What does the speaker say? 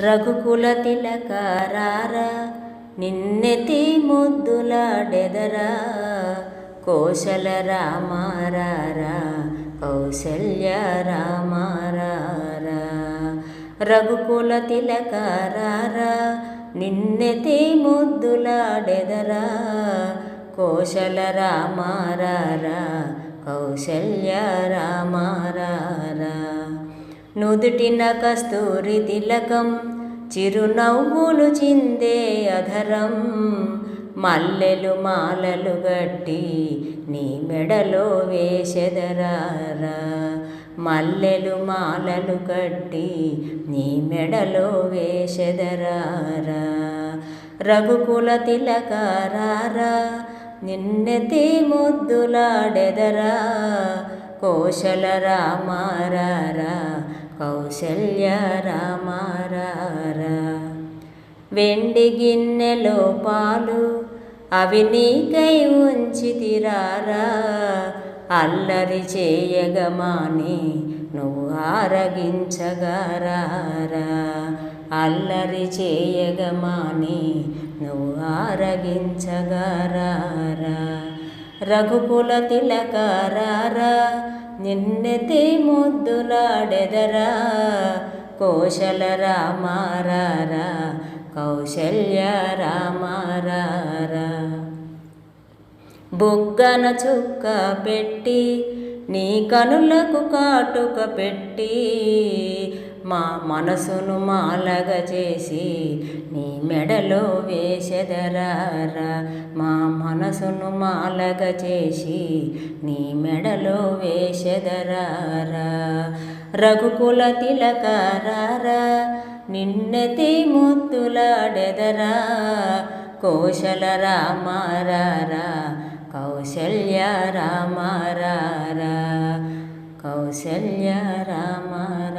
రఘుకుల తిలకారారా నిన్నెతి ముద్దులాడెదరా కోశల రామారారా కౌశల్య రామారారా రఘుకుల తిలకారారా నిన్నెతి ముద్దులాడెదరా కోశల రామారారా కౌశల్య రామారారా నుదుటిన కస్తూరి తిలకం చిరునవ్వులు చిందే అధరం. మల్లెలు మాలలు గట్టి నీ మెడలో వేసెదరారా మల్లెలు మాలలు కట్టి నీ మెడలో వేసెదరారా రఘుకుల తిలకారారా నిన్నెతే ముద్దులాడెదరా. కోశల రామారారా కౌశల్య రామారారా. వెండి గిన్నెలో పాలు అవి నీకై ఉంచితిరారా అల్లరి చేయగమాని నువ్వు ఆరగించగారారా. అల్లరి చేయగమాని నువ్వు ఆరగించగారారా. రఘుకుల తిలకారారా. నిన్నెతి ముద్దులాడెదరా కోశల రామారారా కౌశల్య రామారారా బుగ్గన చుక్క పెట్టి నీ కనులకు కాటుక పెట్టి మా మనసును మాలగ చేసి నీ మెడలో వేసెదరారా మా మనసును మాలగ చేసి నీ మెడలో వేషధరారా. రఘుకుల తిలకారారా నిన్నెతి ముత్తులాడెదరా కోశల రామారారా కౌశల్య రామారారా. కౌశల్య రామారారా.